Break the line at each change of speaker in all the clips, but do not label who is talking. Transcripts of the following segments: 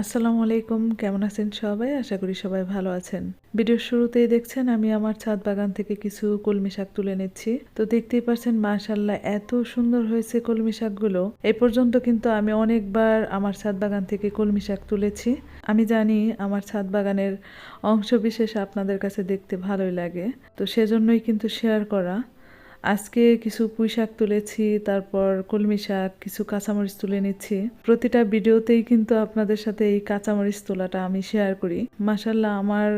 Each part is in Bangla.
আসসালামু আলাইকুম, কেমন আছেন সবাই? আশা করি সবাই ভালো আছেন। ভিডিওর শুরুতেই দেখছেন, আমি আমার ছাদ বাগান থেকে কিছু কলমি শাক তুলে নিচ্ছি। তো দেখতেই পাচ্ছেন মাশাল্লাহ এত সুন্দর হয়েছে কলমি শাকগুলো। এই পর্যন্ত কিন্তু আমি অনেকবার আমার ছাদ বাগান থেকে কলমি শাক তুলেছি। আমি জানি, আমার ছাদ বাগানের অংশ বিশেষ আপনাদের কাছে দেখতে ভালোই লাগে। তো সেজন্যই কিন্তু শেয়ার করা। আজকে কিছু পুঁই শাক তুলেছি, তারপর কলমি শাক, কিছু কাঁচামরিচ তুলে নিচ্ছি। প্রতিটা ভিডিওতেই কিন্তু আপনাদের সাথে এই কাঁচামরিচ তোলাটা আমি শেয়ার করি। মাসাল্লাহ আমার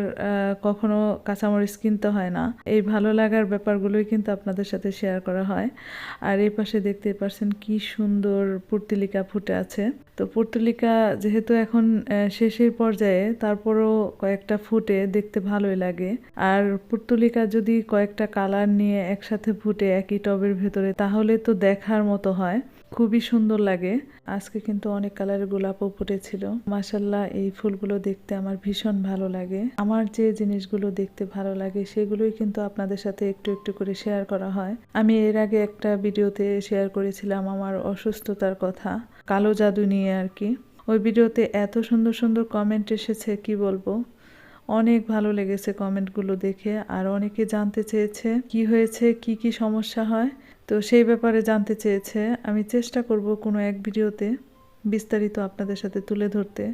কখনো কাঁচামরিচ কিনতে হয় না। এই ভালো লাগার ব্যাপারগুলোই কিন্তু আপনাদের সাথে শেয়ার করা হয়। আর এই পাশে দেখতে পারছেন কি সুন্দর পুর্তিলিকা ফুটে আছে। তো পুর্তলিকা যেহেতু এখন শেষের পর্যায়ে, তারপরও কয়েকটা ফুটে দেখতে ভালোই লাগে। আর পুর্তলিকা যদি কয়েকটা কালার নিয়ে একসাথে ফুটে একই টবের ভেতরে, তাহলে তো দেখার মতো হয়। খুবই সুন্দর লাগে। আজকে কিন্তু অনেক কালারের গোলাপও ফুটেছিল। মাসাল্লাহ এই ফুলগুলো দেখতে আমার ভীষণ ভালো লাগে। আমার যে জিনিসগুলো দেখতে ভালো লাগে, সেগুলোই কিন্তু আপনাদের সাথে একটু একটু করে শেয়ার করা হয়। আমি এর আগে একটা ভিডিওতে শেয়ার করেছিলাম আমার অসুস্থতার কথা, কালো জাদু নিয়ে আর কি। ওই ভিডিওতে এত সুন্দর সুন্দর কমেন্ট এসেছে, কি বলব? অনেক ভালো লেগেছে কমেন্টগুলো দেখে, আর অনেকে জানতে চেয়েছে কি হয়েছে, কি কি সমস্যা হয়। তো সেই ব্যাপারে জানতে চেয়েছে। আমি চেষ্টা করব কোনো এক ভিডিওতে বিস্তারিত আপনাদের সাথে তুলে ধরতে।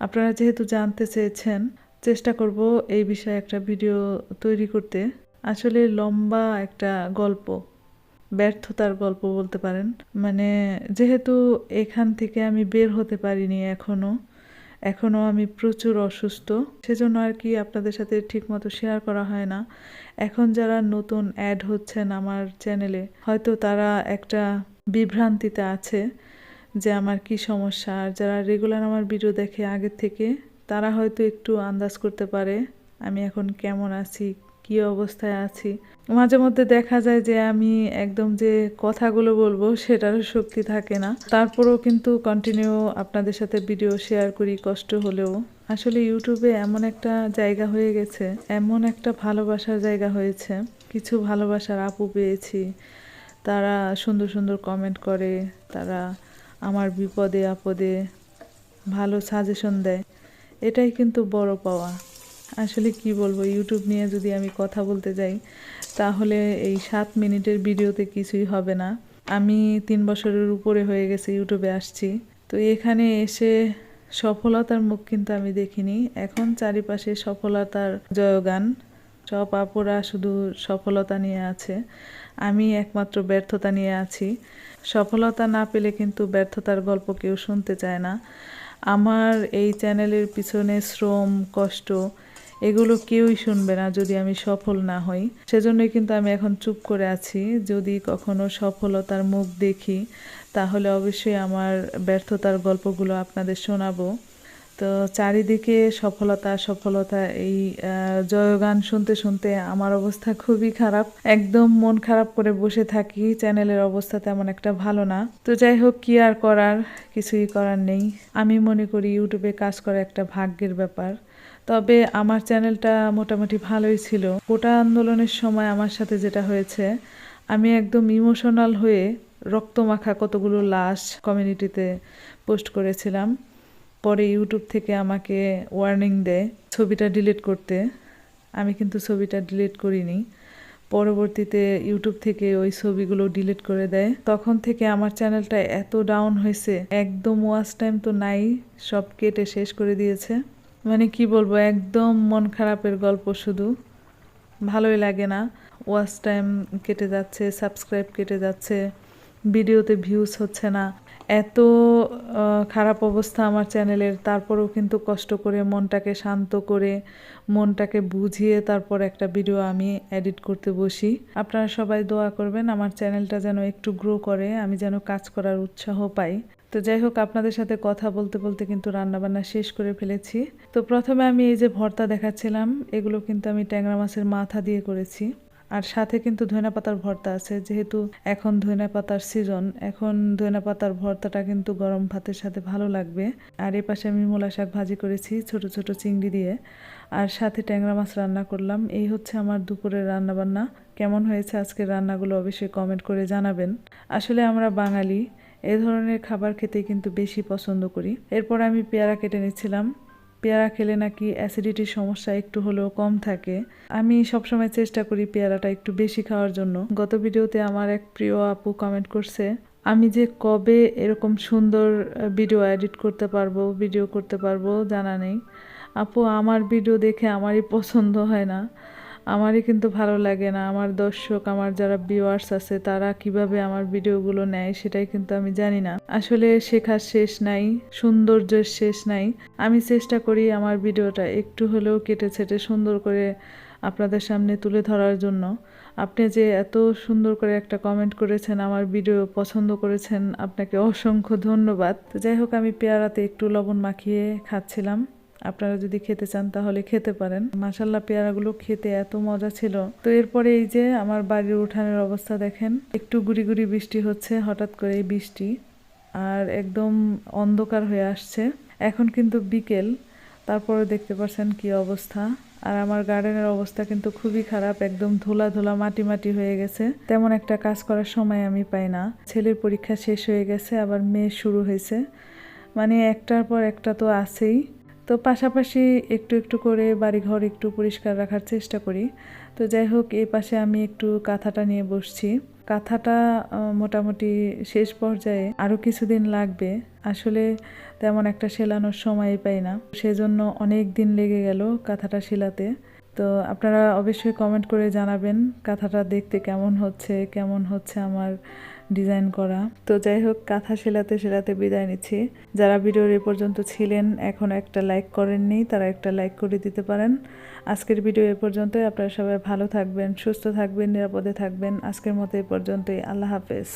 আপনারা যেহেতু জানতে চেয়েছেন, চেষ্টা করব এই বিষয়ে একটা ভিডিও তৈরি করতে। আসলে লম্বা একটা গল্প, ব্যর্থতার গল্প বলতে পারেন। মানে যেহেতু এখান থেকে আমি বের হতে পারিনি এখনও এখনও আমি প্রচুর অসুস্থ। সেজন্য আর কি আপনাদের সাথে ঠিকমতো শেয়ার করা হয় না। এখন যারা নতুন অ্যাড হচ্ছেন আমার চ্যানেলে হয়তো তারা একটা বিভ্রান্তিতে আছে যে আমার কি সমস্যা। আর যারা রেগুলার আমার ভিডিও দেখে আগের থেকে, তারা হয়তো একটু আন্দাজ করতে পারে, আমি এখন কেমন আছি কি অবস্থায় আছি? মাঝে মধ্যে দেখা যায় যে আমি একদম যে কথাগুলো বলব সেটারও শক্তি থাকে না। তারপরেও কিন্তু কন্টিনিউ আপনাদের সাথে ভিডিও শেয়ার করি কষ্ট হলেও। আসলে ইউটিউবে এমন একটা জায়গা হয়ে গেছে, এমন একটা ভালোবাসার জায়গা হয়েছে। কিছু ভালোবাসার আপু পেয়েছি, তারা সুন্দর সুন্দর কমেন্ট করে, তারা আমার বিপদে আপদে ভালো সাজেশন দেয়। এটাই কিন্তু বড় পাওয়া। আসলে কি বলব ইউটিউব নিয়ে যদি আমি কথা বলতে যাই, তাহলে এই সাত মিনিটের ভিডিওতে কিছুই হবে না। আমি তিন বছরের উপরে হয়ে গেছে ইউটিউবে আসছি। তো এখানে এসে সফলতার মুখ কিন্তু আমি দেখিনি। এখন চারিপাশে সফলতার জয়গান। সব আপুরা শুধু সফলতা নিয়ে আছে। আমি একমাত্র ব্যর্থতা নিয়ে আছি। সফলতা না পেলে কিন্তু ব্যর্থতার গল্প কেউ শুনতে চায় না। আমার এই চ্যানেলের পিছনে শ্রম, কষ্ট এগুলো কেউই শুনবে না যদি আমি সফল না হই। সেজন্যই কিন্তু আমি এখন চুপ করে আছি। যদি কখনো সফলতার মুখ দেখি, তাহলে অবশ্যই আমার ব্যর্থতার গল্পগুলো আপনাদের শোনাবো। তো চারিদিকে সফলতা সফলতা, এই জয়গান শুনতে শুনতে আমার অবস্থা খুবই খারাপ। একদম মন খারাপ করে বসে থাকি, চ্যানেলের অবস্থা তেমন একটা ভালো না। তো যাই হোক, কি আর করার? কিছুই করার নেই। আমি মনে করি, ইউটিউবে কাজ করা একটা ভাগ্যের ব্যাপার। তবে আমার চ্যানেলটা মোটামুটি ভালোই ছিল। কোটা আন্দোলনের সময় আমার সাথে যেটা হয়েছে, আমি একদম ইমোশনাল হয়ে রক্তমাখা কতগুলো লাশ কমিউনিটিতে পোস্ট করেছিলাম। পরে ইউটিউব থেকে আমাকে ওয়ার্নিং দেয় ছবিটা ডিলিট করতে। আমি কিন্তু ছবিটা ডিলিট করিনি। পরবর্তীতে ইউটিউব থেকে ওই ছবিগুলো ডিলিট করে দেয়। তখন থেকে আমার চ্যানেলটা এত ডাউন হয়েছে, একদম ওয়াচ টাইম তো নাই, সব কেটে শেষ করে দিয়েছে। মানে কি বলব, একদম মন খারাপের গল্প শুধু। ভালোই লাগে না। ওয়াচ টাইম কেটে যাচ্ছে সাবস্ক্রাইব কেটে যাচ্ছে ভিডিওতে ভিউজ হচ্ছে না। এত খারাপ অবস্থা আমার চ্যানেলের তারপরেও কিন্তু কষ্ট করে মনটাকে শান্ত করে, মনটাকে বুঝিয়ে তারপর একটা ভিডিও আমি এডিট করতে বসি। আপনারা সবাই দোয়া করবেন, আমার চ্যানেলটা যেন একটু গ্রো করে, আমি যেন কাজ করার উৎসাহ পাই। তো যাই হোক, আপনাদের সাথে কথা বলতে বলতে কিন্তু রান্নাবান্না শেষ করে ফেলেছি। তো প্রথমে আমি এই যে ভর্তা দেখাচ্ছিলাম, এগুলো কিন্তু আমি ট্যাংরা মাছের মাথা দিয়ে করেছি। আর সাথে কিন্তু ধনে পাতার ভর্তা আছে, যেহেতু এখন ধনে পাতার সিজন এখন ধনে পাতার ভর্তাটা কিন্তু গরম ভাতের সাথে ভালো লাগবে। আর এ পাশে আমি মূলা শাক ভাজি করেছি ছোট ছোট চিংড়ি দিয়ে। আর সাথে ট্যাংরা মাছ রান্না করলাম। এই হচ্ছে আমার দুপুরের রান্না বান্না কেমন হয়েছে আজকের রান্নাগুলো অবশ্যই কমেন্ট করে জানাবেন। আসলে আমরা বাঙালি এ ধরনের খাবার খেতে কিন্তু বেশি পছন্দ করি। এরপর আমি পেয়ারা কেটে নিচ্ছিলাম। পেয়ারা খেলে নাকি অ্যাসিডিটির সমস্যা একটু হলেও কম থাকে। আমি সবসময় চেষ্টা করি পেয়ারাটা একটু বেশি খাওয়ার জন্য। গত ভিডিওতে আমার এক প্রিয় আপু কমেন্ট করছে, আমি যে কবে এরকম সুন্দর ভিডিও এডিট করতে পারব ভিডিও করতে পারব জানা নেই। আপু, আমার ভিডিও দেখে আমারই পছন্দ হয় না। আমারই কিন্তু ভালো লাগে না। আমার দর্শক, আমার যারা ভিউয়ার্স আছে, তারা কীভাবে আমার ভিডিওগুলো নেয় সেটাই কিন্তু আমি জানি না। আসলে শেখার শেষ নাই, সৌন্দর্যের শেষ নাই। আমি চেষ্টা করি আমার ভিডিওটা একটু হলেও কেটে ছেটে সুন্দর করে আপনাদের সামনে তুলে ধরার জন্য। আপনি যে এত সুন্দর করে একটা কমেন্ট করেছেন, আমার ভিডিও পছন্দ করেছেন, আপনাকে অসংখ্য ধন্যবাদ। যাই হোক, আমি পেয়ারাতে একটু লবণ মাখিয়ে খাচ্ছিলাম। আপনারা যদি খেতে চান তাহলে খেতে পারেন। মাসাল্লাহ পেয়ারাগুলো খেতে এত মজা ছিল। তো এরপরে এই যে আমার বাড়ির উঠানের অবস্থা দেখেন। একটু গুড়ি গুড়ি বৃষ্টি হচ্ছে, হঠাৎ করে এই বৃষ্টি। আর একদম অন্ধকার হয়ে আসছে। এখন কিন্তু বিকেল। তারপরে দেখতে পাচ্ছেন কি অবস্থা। আর আমার গার্ডেনের অবস্থা কিন্তু খুবই খারাপ। একদম ধুলা ধুলা, মাটি মাটি হয়ে গেছে। তেমন একটা কাজ করার সময় আমি পাই না। ছেলের পরীক্ষা শেষ হয়ে গেছে, আবার মেয়ে শুরু হয়েছে। মানে একটার পর একটা তো আছেই। তো পাশাপাশি একটু একটু করে বাড়িঘর একটু পরিষ্কার রাখার চেষ্টা করি। তো যাই হোক, এই পাশে আমি একটু কাঁথাটা নিয়ে বসছি। কাঁথাটা মোটামুটি শেষ পর্যায়ে আরও কিছুদিন লাগবে। আসলে তেমন একটা সেলানোর সময় পাই না। সেজন্য অনেক দিন লেগে গেল কাঁথাটা সেলাতে। তো আপনারা অবশ্যই কমেন্ট করে জানাবেন কাঁথাটা দেখতে কেমন হচ্ছে কেমন হচ্ছে আমার ডিজাইন করা। তো যাই হোক কাঁথা সেলাতে সেলাতে বিদায় নিচ্ছি। যারা ভিডিওর এ পর্যন্ত ছিলেন, এখন একটা লাইক করেননি, তারা একটা লাইক করে দিতে পারেন। আজকের ভিডিও এ পর্যন্তই। আপনারা সবাই ভালো থাকবেন, সুস্থ থাকবেন, নিরাপদে থাকবেন। আজকের মতো এ পর্যন্তই। আল্লাহ হাফেজ।